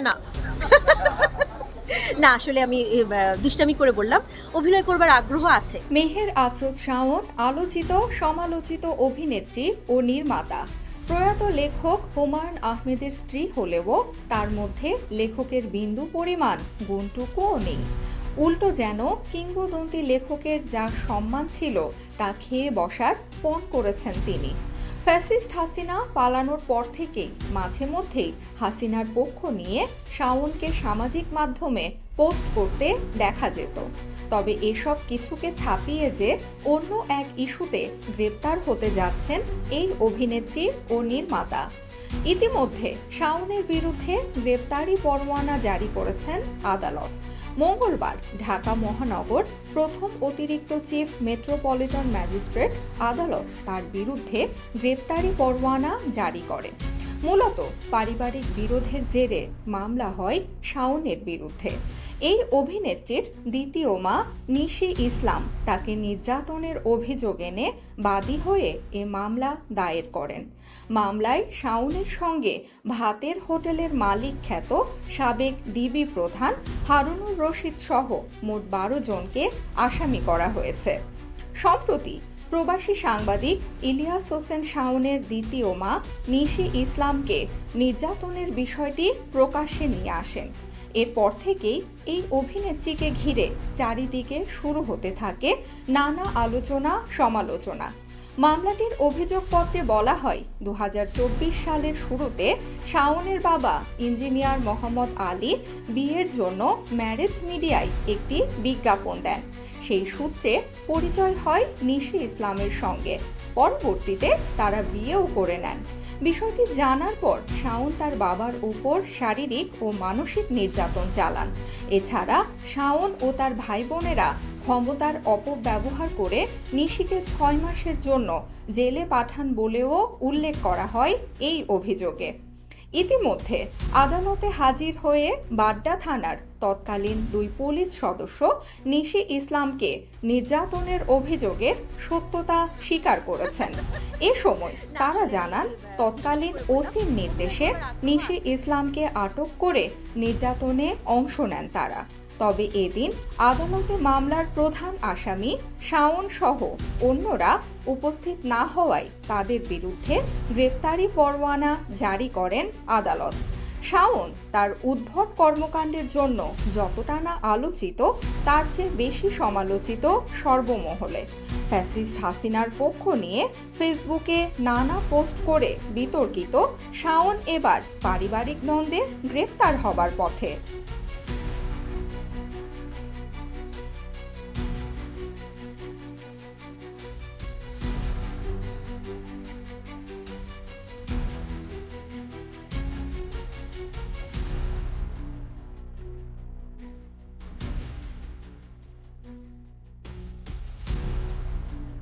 না। না, আসলে আমি দুষ্টামি করে বললাম। অভিনয় করবার আগ্রহ আছে। মেহের আফরোজ শাওন, আলোচিত, সমালোচিত অভিনেত্রী ও নির্মাতা। প্রয়াত লেখক হুমায়ুন আহমেদের স্ত্রী হলেও তার মধ্যে লেখকের বিন্দু পরিমাণ গুণটুকুও নেই। উল্টো যেন কিংবদন্তি লেখকের যা সম্মান ছিল, তা খেয়ে বসার পণ করেছেন তিনি। ফ্যাসিস্ট হাসিনা পালানোর পর থেকেই মাঝে মধ্যেই হাসিনার পক্ষ নিয়ে শাওনকে সামাজিক মাধ্যমে পোস্ট করতে দেখা যেত। তবে এসব কিছুকে ছাপিয়ে যে অন্য এক ইস্যুতে গ্রেপ্তার হতে যাচ্ছেন এই অভিনেত্রী ও নির্মাতা। ইতিমধ্যে শাওনের বিরুদ্ধে গ্রেপ্তারি পরোয়ানা জারি করেছেন আদালত। মঙ্গলবার ঢাকা মহানগর প্রথম অতিরিক্ত চিফ মেট্রোপলিটন ম্যাজিস্ট্রেট আদালত তার বিরুদ্ধে গ্রেপ্তারি পরোয়ানা জারি করে। মূলত পারিবারিক বিরোধের জেরে মামলা হয় শাওনের বিরুদ্ধে। এই অভিনেত্রীর দ্বিতীয় মা নিশি ইসলাম তাকে নির্যাতনের অভিযোগ এনে বাদী হয়ে এ মামলা দায়ের করেন। মামলায় শাওনের সঙ্গে ভাতের হোটেলের মালিক খ্যাত সাবেক ডিবি প্রধান হারুনুর রশিদ সহ মোট বারো জনকে আসামি করা হয়েছে। সম্প্রতি প্রবাসী সাংবাদিক ইলিয়াস হোসেন শাওনের দ্বিতীয় মা নিশি ইসলামকে নির্যাতনের বিষয়টি প্রকাশ্যে নিয়ে আসেন। এরপর থেকেই এই অভিনেত্রীকে ঘিরে চারিদিকে শুরু হতে থাকে নানা আলোচনা, সমালোচনা। মামলাটির অভিযোগপত্রে বলা হয় দু হাজার চব্বিশ সালের শুরুতে শাওনের বাবা ইঞ্জিনিয়ার মোহাম্মদ আলী বিয়ের জন্য ম্যারেজ মিডিয়ায় একটি বিজ্ঞাপন দেন। সেই সূত্রে পরিচয় হয় নিশি ইসলামের সঙ্গে। পরবর্তীতে তারা বিয়েও করে নেন। বিষয়টি জানার পর শাওন তার বাবার উপর শারীরিক ও মানসিক নির্যাতন চালান। এছাড়া শাওন ও তার ভাই বোনেরা ক্ষমতার অপব্যবহার করে নিশিকে ছয় মাসের জন্য জেলে পাঠান বলেও উল্লেখ করা হয় এই অভিযোগে। ইতিমধ্যে আদালতে হাজির হয়ে বাড্ডা থানার তৎকালীন দুই পুলিশ সদস্য নিশি ইসলামকে নির্যাতনের অভিযোগের সত্যতা স্বীকার করেছেন। এ সময় তারা জানান, তৎকালীন ওসির নির্দেশে নিশি ইসলামকে আটক করে নির্যাতনে অংশ নেন তারা। তবে এদিন আদালতে মামলার প্রধান আসামি শাওন সহ অন্যরা উপস্থিত না হওয়ায় তাদের বিরুদ্ধে গ্রেপ্তারি পরোয়ানা জারি করেন আদালত। শাওন তার উদ্ভট কর্মকাণ্ডের জন্য যতটা না আলোচিত, তার চেয়ে বেশি সমালোচিত সর্বমহলে। ফ্যাসিস্ট হাসিনার পক্ষ নিয়ে ফেসবুকে নানা পোস্ট করে বিতর্কিত, শাওন এবার পারিবারিক দ্বন্দ্বে গ্রেপ্তার হবার পথে।